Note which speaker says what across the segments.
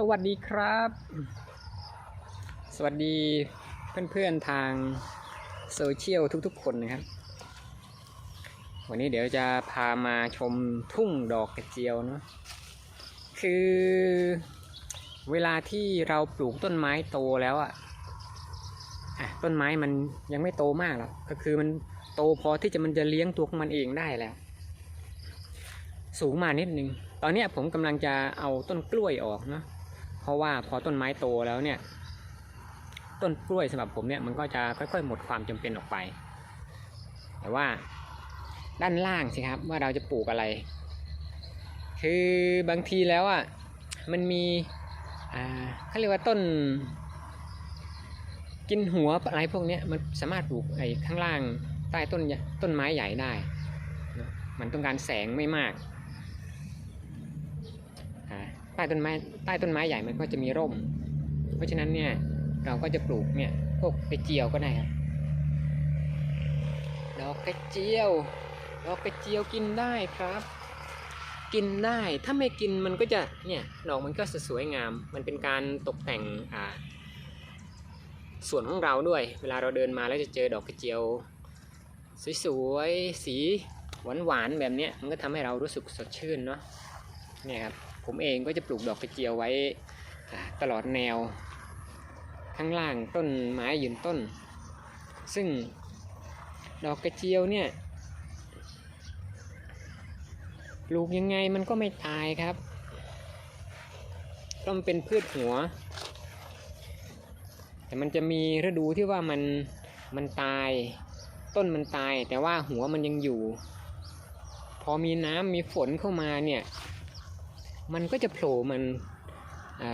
Speaker 1: สวัสดีครับ สวัสดีเพื่อนๆทางโซเชียลทุกๆ คนนะครับ วันนี้เดี๋ยวจะพามาชมทุ่งดอกกระเจียวเนาะคือเวลาที่เราปลูกต้นไม้โตแล้วอะอะต้นไม้มันยังไม่โตมากหรอกก็คือมันโตพอที่จะมันจะเลี้ยงตัวของมันเองได้แล้ว สูงมานิดนึง ตอนนี้ผมกำลังจะเอาต้นกล้วยออกเนาะ เพราะว่าพอต้นไม้โตแล้วเนี่ย ต้นกล้วยสำหรับผมเนี่ยมันก็จะค่อยๆ หมดความจำเป็นออกไป แต่ว่าด้านล่างสิครับว่าเราจะปลูกอะไร คือบางทีแล้วอะมันมีอ่าเขาเรียกว่าต้น กินหัวอะไรพวกนี้มันสามารถปลูกไอ้ข้างล่างใต้ต้นต้นไม้ใหญ่ได้ มันต้องการแสงไม่มาก ใต้ต้นไม้ใต้ต้นไม้ใหญ่มันก็จะมีร่ม เพราะฉะนั้นเนี่ยเราก็จะปลูกเนี่ยพวกกระเจียวก็ได้ครับดอกกระเจียวดอกกระเจียวกินได้ครับ กินได้ถ้าไม่กินมันก็จะเนี่ยดอกมันก็จะสวยงาม มันเป็นการตกแต่งอ่าส่วนของเราด้วย เวลาเราเดินมาแล้วจะเจอดอกกระเจียว สวยๆสีหวานๆแบบนี้มันก็ทำให้เรารู้สึกสดชื่นเนาะเนี่ยครับ ผมเองก็จะปลูกดอกกระเจียวไว้ตลอดแนว ข้างล่างต้นไม้ยืนต้น ซึ่งดอกกระเจียวเนี่ยปลูกยังไงมันก็ไม่ตายครับต้องเป็นพืชหัว แต่มันจะมีฤดูที่ว่ามันมันตาย ต้นมันตายแต่ว่าหัวมันยังอยู่ พอมีน้ำมีฝนเข้ามาเนี่ย มันก็จะโผล่มันอ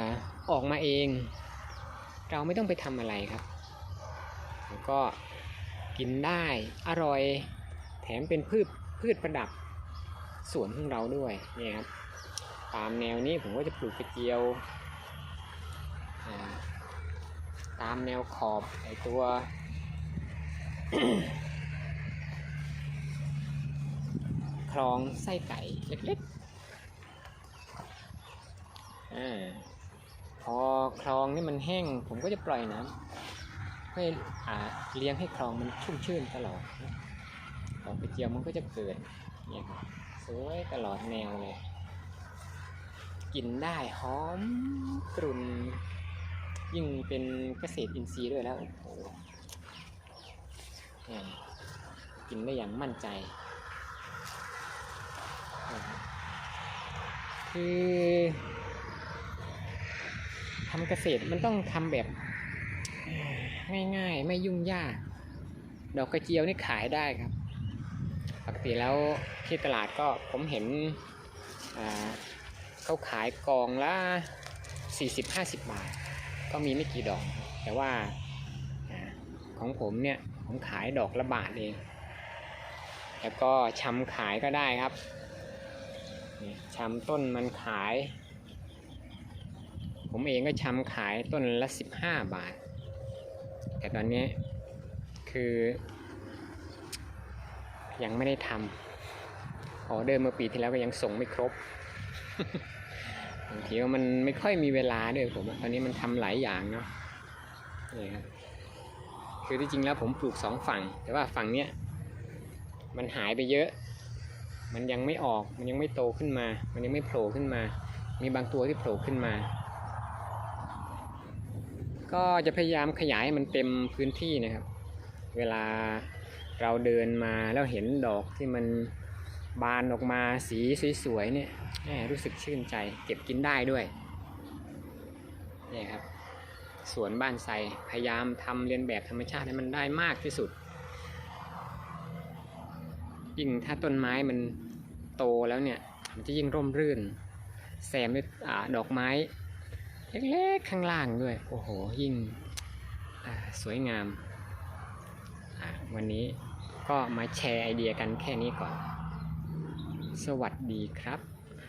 Speaker 1: ออกมาเอง เราไม่ต้องไปทำอะไรครับ แล้วก็กินได้อร่อย แถมเป็นพืชพืชประดับสวนของเราด้วยนี่ครับตามแนวนี้ผมก็จะปลูกกระเจียวาตามแนวขอบไอตัวคลองไส้ไก่เล็กๆ อาพอคลองนี่มันแห้ง ผมก็จะปล่อยน้ำให้อาเลี้ยงให้คลองมันชุ่มชื่นตลอดดอกกระเจียวมันก็จะเกิดเนี่ยครับสวยตลอดแนวเลย กินได้หอมกรุ่น ยิ่งเป็นเกษตรอินทรีย์ด้วยแล้วโอ้โหกินได้อย่างมั่นใจ คือ ทำเกษตรมันต้องทำแบบง่ายๆ ไม่ยุ่งยาก ดอกกระเจียวนี่ขายได้ครับ ปกติแล้วที่ตลาดก็ผมเห็นเขาขายกองละ 40-50 บาท ก็มีไม่กี่ดอก แต่ว่าอของผมเนี่ย ผมขายดอกละบาทเอง แล้วก็ชำขายก็ได้ครับชำต้นมันขาย ผมเองก็ชำขายต้นละ 15 บาท แต่ตอนนี้คือ ยังไม่ได้ทำออเดอร์เมื่อปีที่แล้วก็ยังส่งไม่ครบบางทีว่ามันไม่ค่อยมีเวลาด้วยผมตอนนี้มันทำหลายอย่างเนาะนี่ครับคือที่จริงแล้วผมปลูกสองฝั่ง แต่ว่าฝั่งเนี้ยมันหายไปเยอะ มันยังไม่ออก มันยังไม่โตขึ้นมา มันยังไม่โผล่ขึ้นมา มีบางตัวที่โผล่ขึ้นมา ก็จะพยายามขยายให้มันเต็มพื้นที่นะครับ เวลาเราเดินมาแล้วเห็นดอกที่มันบานออกมาสีสวยๆเนี่ยรู้สึกชื่นใจ เก็บกินได้ด้วยเนี่ยครับสวนบ้านไทรพยายามทำเรียนแบบธรรมชาติให้มันได้มากที่สุด ยิ่งถ้าต้นไม้มันโตแล้วเนี่ย มันจะยิ่งร่มรื่นแซมด้วยอดอกไม้ เล็กๆข้างล่างด้วย โอ้โห ยิ่งสวยงาม วันนี้ก็มาแชร์ไอเดียกันแค่นี้ก่อน สวัสดีครับ